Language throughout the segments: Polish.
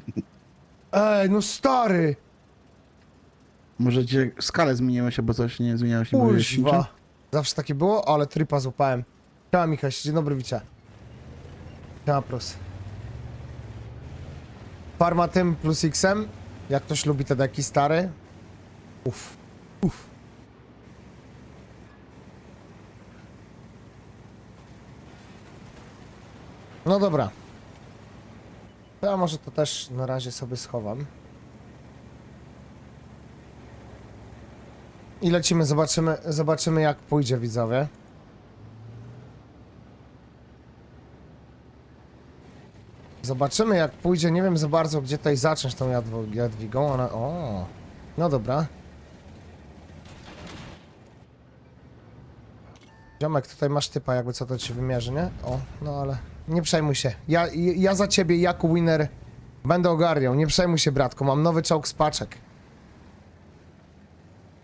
Ej, no stary! Może cię skalę zmieniłeś, albo coś nie zmieniałeś? nie byłeś niczym? Kurwa. Zawsze takie było, ale trypa złapałem. Siema Michał, dzień dobry, wicia. Siema plus. Farma tym plus X-em. Jak ktoś lubi te deki stare. Uff. Uff. No dobra. To Ja może to też na razie sobie schowam. I lecimy, zobaczymy, zobaczymy jak pójdzie widzowie. Zobaczymy jak pójdzie, nie wiem za bardzo gdzie tutaj zacząć tą Jadwigą, ona... O, no dobra. Ziomek, tutaj masz typa, jakby co to ci wymierzy, nie? O, no ale nie przejmuj się. Ja, ja za ciebie jako winner będę ogarniał, nie przejmuj się bratku, mam nowy czołg z paczek.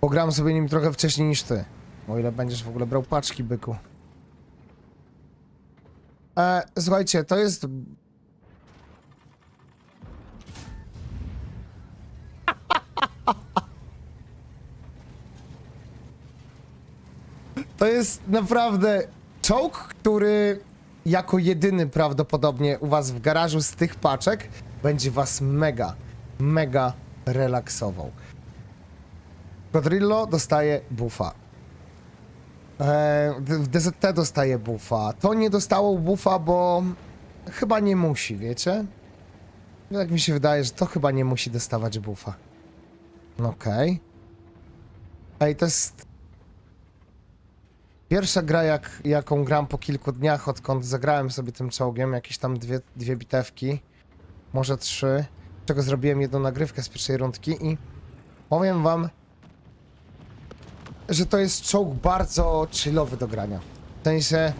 Pogram sobie nim trochę wcześniej niż ty. O ile będziesz w ogóle brał paczki, byku. E, słuchajcie, to jest... To jest naprawdę czołg, który jako jedyny prawdopodobnie u was w garażu z tych paczek będzie was mega, mega relaksował. Quadrillo dostaje buffa. E, d- w DZT dostaje buffa. To nie dostało buffa, bo chyba nie musi, wiecie? Jak mi się wydaje, że to chyba nie musi dostawać buffa. No Okej. Ej, to jest pierwsza gra, jak, jaką gram po kilku dniach, odkąd zagrałem sobie tym czołgiem. Jakieś tam dwie, dwie bitewki, może trzy. Czego zrobiłem jedną nagrywkę z pierwszej rundki i powiem wam, że to jest czołg bardzo chillowy do grania. W sensie,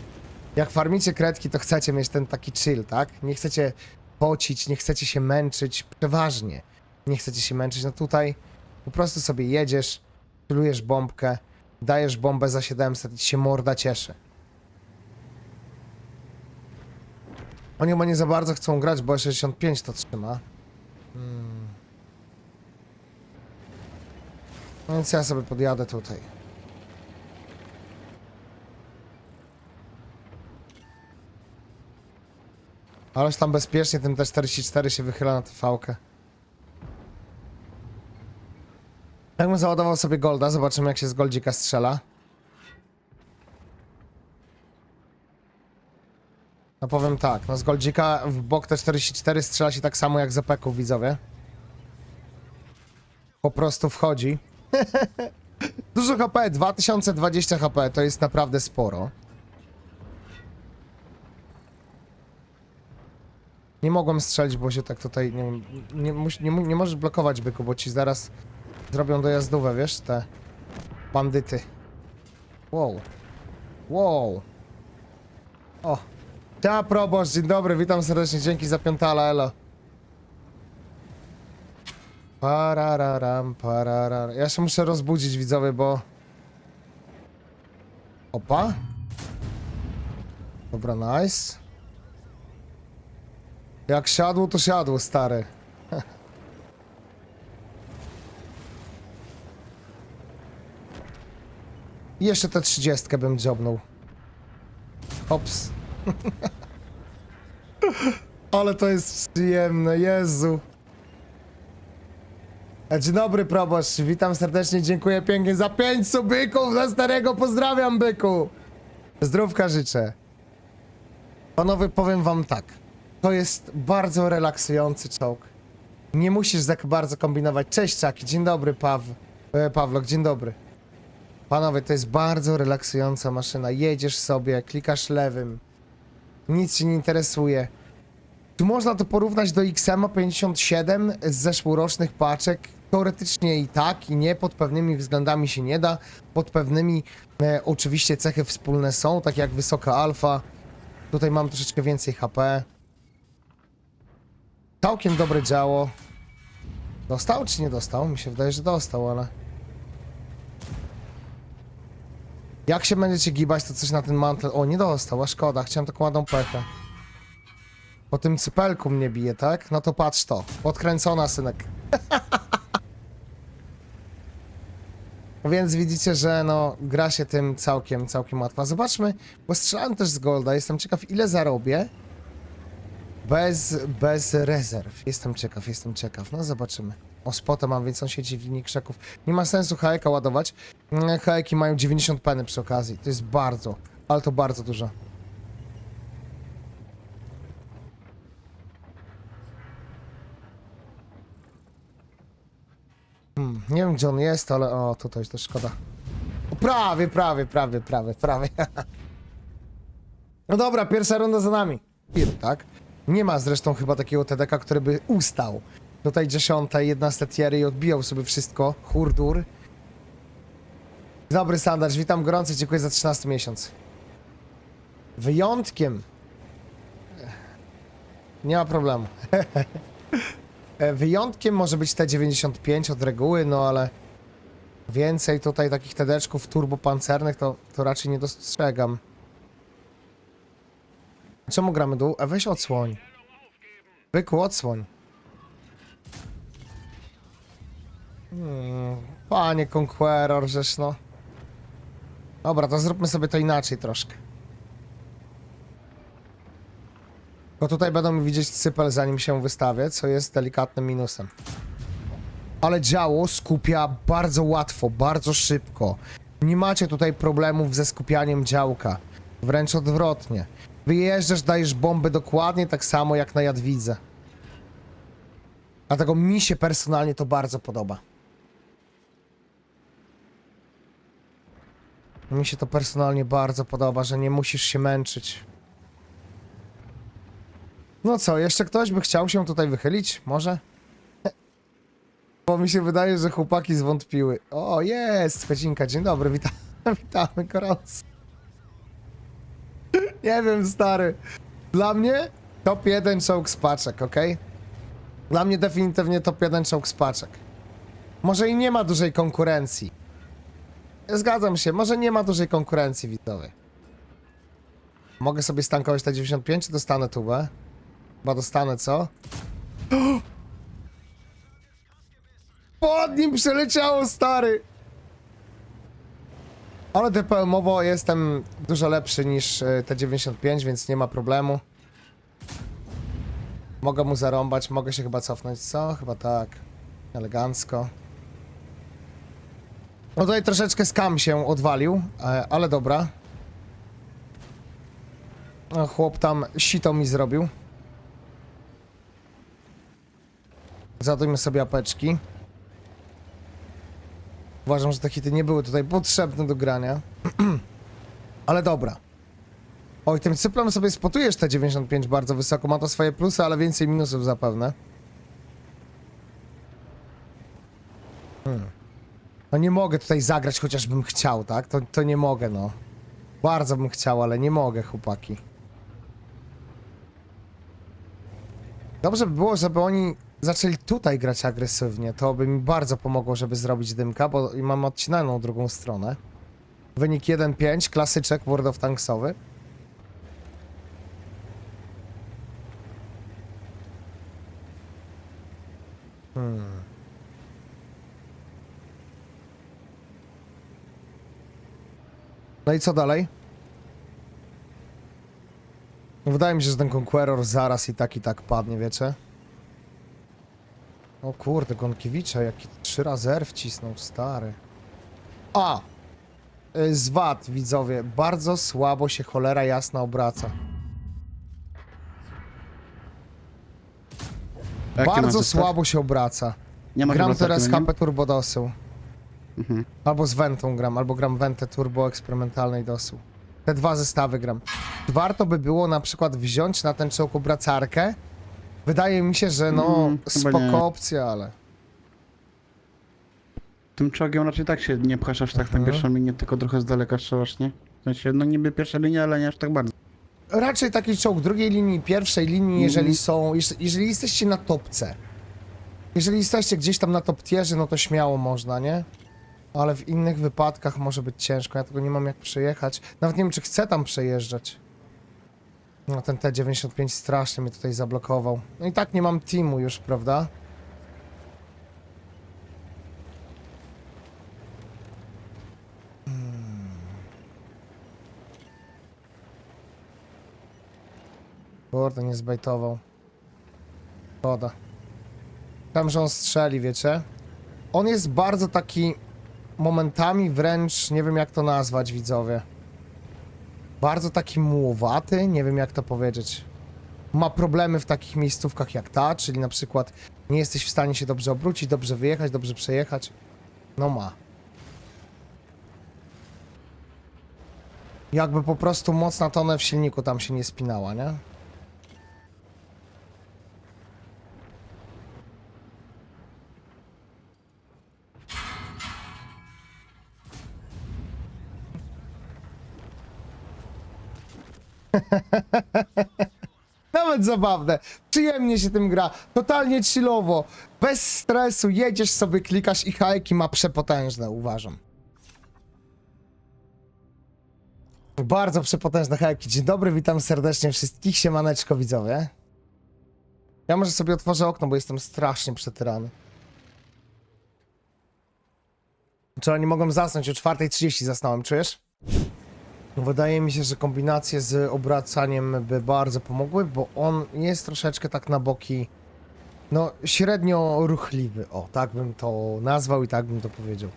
jak farmicie kredki, to chcecie mieć ten taki chill, tak? Nie chcecie pocić, nie chcecie się męczyć, przeważnie nie chcecie się męczyć. No tutaj po prostu sobie jedziesz, celujesz bombkę, dajesz bombę za 700 i się morda cieszy. Oni chyba nie za bardzo chcą grać, bo 65 to trzyma. Hmm. No więc ja sobie podjadę tutaj. Ależ tam bezpiecznie ten T44 się wychyla na TV-kę. Jakbym załadował sobie Golda, zobaczymy jak się z Goldzika strzela. No powiem tak, no z Goldzika w bok T44 strzela się tak samo jak z opeków widzowie. Po prostu wchodzi. Dużo HP, 2020 HP, to jest naprawdę sporo. Nie mogłem strzelić, bo się tak tutaj, nie nie, nie, nie możesz blokować byku, bo ci zaraz zrobią dojazdówę, wiesz, te bandyty. Wow. Wow. O. Ciao proboszcz, dzień dobry, witam serdecznie, dzięki za piątala, elo. Parararam, pararar. Ja się muszę rozbudzić, widzowie, bo... Opa. Dobra, nice. Jak siadło, to siadło, stary. Jeszcze tę trzydziestkę bym dziobnął. Ops. Ale to jest przyjemne, Jezu. E, Dzień dobry, proboszcz. Witam serdecznie, dziękuję pięknie za pięć subyków za starego. Pozdrawiam, byku. Zdrówka życzę. Panowie, powiem wam tak. To jest bardzo relaksujący czołg. Nie musisz tak bardzo kombinować. Cześć, Czaki. Dzień dobry, Paw... E, Pawlok. Dzień dobry. Panowie, to jest bardzo relaksująca maszyna. Jedziesz sobie, klikasz lewym. Nic się nie interesuje. Tu można to porównać do XMA 57 z zeszłorocznych paczek. Teoretycznie i tak, i nie. Pod pewnymi względami się nie da. Pod pewnymi e, oczywiście cechy wspólne są, tak jak wysoka alfa. Tutaj mam troszeczkę więcej HP. Całkiem dobre działo. Dostał czy nie dostał? Mi się wydaje, że dostał, ale... Jak się będziecie gibać, to coś na ten mantel... O, nie dostał, a szkoda, chciałem taką ładną pechę. Po tym cypelku mnie bije, tak? No to patrz to. Podkręcona, synek. Więc widzicie, że no, gra się tym całkiem, całkiem łatwa. Zobaczmy, bo strzelałem też z Golda. Jestem ciekaw, ile zarobię. Bez, bez rezerw. Jestem ciekaw, jestem ciekaw. No zobaczymy. O, spota mam, więc on siedzi w linii krzaków. Nie ma sensu hajeka ładować. Hajeki mają 90 peny przy okazji. To jest bardzo, ale to bardzo dużo. Hmm, nie wiem gdzie on jest, ale o, tutaj to szkoda. O, prawie, prawie, prawie, prawie, prawie. No dobra, pierwsza runda za nami. Tak? Nie ma zresztą chyba takiego TDK, który by ustał. Tutaj dziesiąta, jedna tiery i odbijał sobie wszystko. Hurdur. Dobry Sandarz, witam gorąco, dziękuję za 13 miesiąc. Wyjątkiem. Nie ma problemu. E, Wyjątkiem może być T95 od reguły, no ale więcej tutaj takich TD-czków turbopancernych to, to raczej nie dostrzegam. Czemu gramy dół? A weź odsłoń. Byku, odsłoń. Hmm, panie Conqueror, żeż no. Dobra, to zróbmy sobie to inaczej troszkę. Bo tutaj będą widzieć cypel zanim się wystawię, co jest delikatnym minusem. Ale działo skupia bardzo łatwo, bardzo szybko. Nie macie tutaj problemów ze skupianiem działka. Wręcz odwrotnie. Wyjeżdżasz, dajesz bomby dokładnie tak samo jak na Jadwidze. Dlatego mi się personalnie to bardzo podoba. Mi się to personalnie bardzo podoba, że nie musisz się męczyć. No co, jeszcze ktoś by chciał się tutaj wychylić? Może? Bo mi się wydaje, że chłopaki zwątpiły. O, jest! Kocinka, dzień dobry, witam, witamy gorąco. Nie wiem, stary. Dla mnie top 1 czołg z paczek, ok? Dla mnie definitywnie top 1 czołg z paczek. Może i nie ma dużej konkurencji. Zgadzam się, może nie ma dużej konkurencji widzowej. Mogę sobie stankować te 95 czy dostanę tubę? Chyba dostanę, co? Pod nim przeleciało, stary! Ale DPM-owo jestem dużo lepszy niż y, te 95, więc nie ma problemu. Mogę mu zarąbać, mogę się chyba cofnąć, co? Chyba tak. Elegancko. No tutaj troszeczkę skam się odwalił, e, ale dobra. No, chłop tam sito mi zrobił. Zadujmy sobie apeczki. Uważam, że te hity nie były tutaj potrzebne do grania. ale dobra. Oj, tym cyplem sobie spotujesz te 95 bardzo wysoko. Ma to swoje plusy, ale więcej minusów zapewne. No nie mogę tutaj zagrać, chociażbym chciał, tak? To, to nie mogę, no. Bardzo bym chciał, ale nie mogę, chłopaki. Dobrze by było, żeby oni zaczęli tutaj grać agresywnie. To by mi bardzo pomogło, żeby zrobić dymka, bo mam odcinaną drugą stronę. Wynik 1-5, klasyczek World of Tanksowy. Hmm. No i co dalej? Wydaje mi się, że ten Conqueror zaraz i tak i tak padnie, wiecie? O kurde, Gonkiewicza, jaki trzy razy R wcisnął, stary. A! Y, Zwad, widzowie, bardzo słabo się cholera jasna obraca. Jakie bardzo słabo się obraca. Nie ma Gram teraz? HP Turbo Dosył. Mhm. Albo z Ventą gram, albo gram Ventę Turbo eksperymentalnej dosył. Te dwa zestawy gram. Warto by było na przykład wziąć na ten czołg obracarkę. Wydaje mi się, że no Mm, chyba nie. spoko opcja, ale... Tym czołgiem raczej tak się nie pchasz aż tak na Mhm. pierwszą linię, tylko trochę z daleka strzelasz, nie? W sensie, no niby pierwsza linia, ale nie aż tak bardzo. Raczej taki czołg drugiej linii, pierwszej linii, jeżeli Mhm. są... jeż- Jeżeli jesteście na topce. Jeżeli jesteście gdzieś tam na top tierze, no to śmiało można, nie? Ale w innych wypadkach może być ciężko, ja tego nie mam jak przejechać. Nawet nie wiem, czy chcę tam przejeżdżać. No ten T95 strasznie mnie tutaj zablokował. No i tak nie mam teamu już, prawda? Kurde, nie zbajtował. Szkoda. Tam, że on strzeli, wiecie? On jest bardzo taki momentami wręcz, nie wiem jak to nazwać, widzowie. Bardzo taki mułowaty, nie wiem jak to powiedzieć. Ma problemy w takich miejscówkach jak ta, czyli na przykład nie jesteś w stanie się dobrze obrócić, dobrze wyjechać, dobrze przejechać. No ma. Jakby po prostu mocna tonę w silniku tam się nie spinała, nie? Nawet zabawne. Przyjemnie się tym gra. Totalnie chillowo. Bez stresu. Jedziesz sobie, klikasz i hajki ma przepotężne, uważam. Bardzo przepotężne hajki. Dzień dobry, witam serdecznie wszystkich. Siemaneczko widzowie. Ja może sobie otworzę okno, bo jestem strasznie przetyrany. Czy oni mogą zasnąć? O 4.30 zasnąłem, czujesz? Wydaje mi się, że kombinacje z obracaniem by bardzo pomogły, bo on jest troszeczkę tak na boki, no średnio ruchliwy, o, tak bym to nazwał i tak bym to powiedział.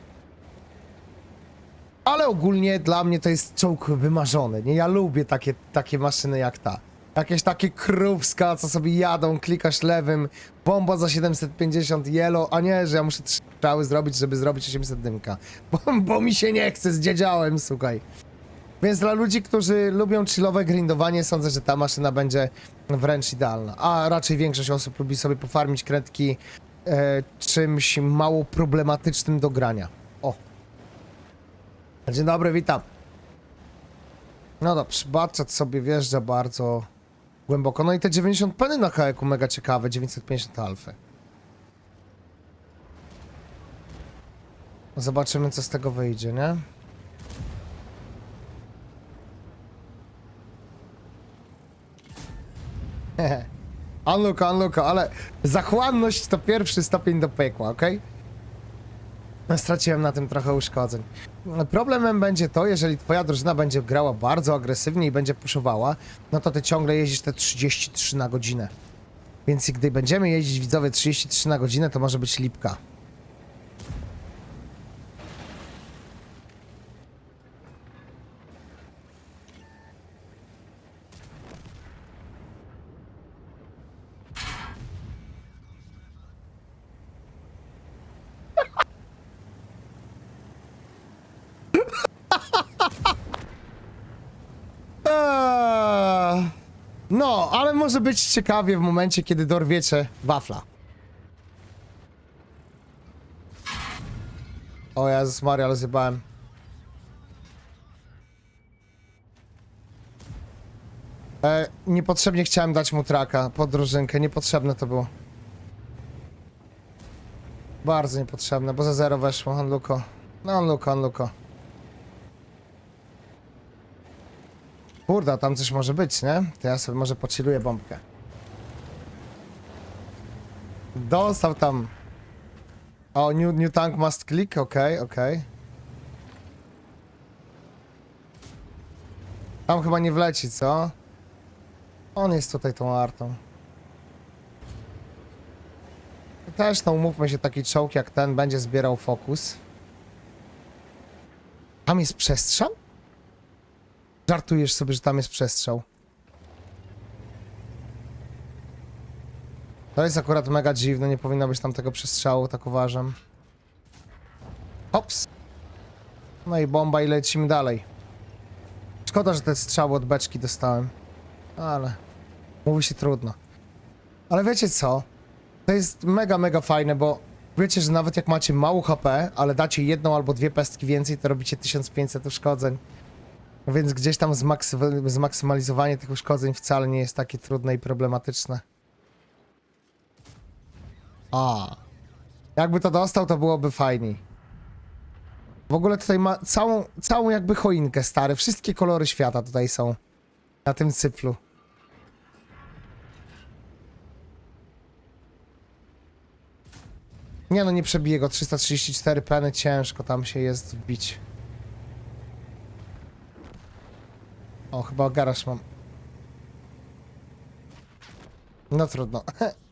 Ale ogólnie dla mnie to jest czołg wymarzony, nie? Ja lubię takie, takie maszyny jak ta. Jakieś takie krówska, co sobie jadą, klikasz lewym, bomba za 750 yellow, a nie, że ja muszę trzy zrobić, żeby zrobić 800 dymka. Bo, bo mi się nie chce, zdziedziałem, słuchaj. Więc dla ludzi, którzy lubią chillowe grindowanie, sądzę, że ta maszyna będzie wręcz idealna. A raczej większość osób lubi sobie pofarmić kredki e, czymś mało problematycznym do grania. O. Dzień dobry, witam. No dobrze, Batchat sobie wjeżdża bardzo głęboko. No i te 90 peny na haeku mega ciekawe, 950 alfy. Zobaczymy, co z tego wyjdzie, nie? Unluka, unluka, ale zachłanność to pierwszy stopień do piekła, okej? Straciłem na tym trochę uszkodzeń. Problemem będzie to, jeżeli twoja drużyna będzie grała bardzo agresywnie i będzie puszowała, no to ty ciągle jeździsz te 33 na godzinę. Więc gdy będziemy jeździć widzowie 33 na godzinę, to może być lipka. No, ale może być ciekawie w momencie, kiedy dorwiecie wafla. O Jezus Maria, ale zjebałem. E, niepotrzebnie chciałem dać mu traka pod drużynkę, niepotrzebne to było. Bardzo niepotrzebne, bo za zero weszło, unluko. No unluko, unluko. Kurde, tam coś może być, nie? To ja sobie może pociluję bombkę. Dostał tam. O, new, new tank must click, okej, okej. Tam chyba nie wleci, co? On jest tutaj tą artą. Też, no umówmy się, taki czołg jak ten będzie zbierał fokus. Tam jest przestrzał? Żartujesz sobie, że tam jest przestrzał. To jest akurat mega dziwne, nie powinno być tam tego przestrzału, tak uważam. Hops. No i bomba i lecimy dalej. Szkoda, że te strzały od beczki dostałem. Ale mówi się trudno. Ale wiecie co? To jest mega, mega fajne, bo wiecie, że nawet jak macie mało HP, ale dacie jedną albo dwie pestki więcej, to robicie 1500 uszkodzeń. Więc gdzieś tam zmaksy- zmaksymalizowanie tych uszkodzeń wcale nie jest takie trudne i problematyczne. A. Jakby to dostał, to byłoby fajniej. W ogóle tutaj ma całą, całą jakby choinkę, stary. Wszystkie kolory świata tutaj są. Na tym cyplu. Nie no, nie przebije go. 334 peny ciężko tam się jest wbić. O, chyba garaż mam. No trudno.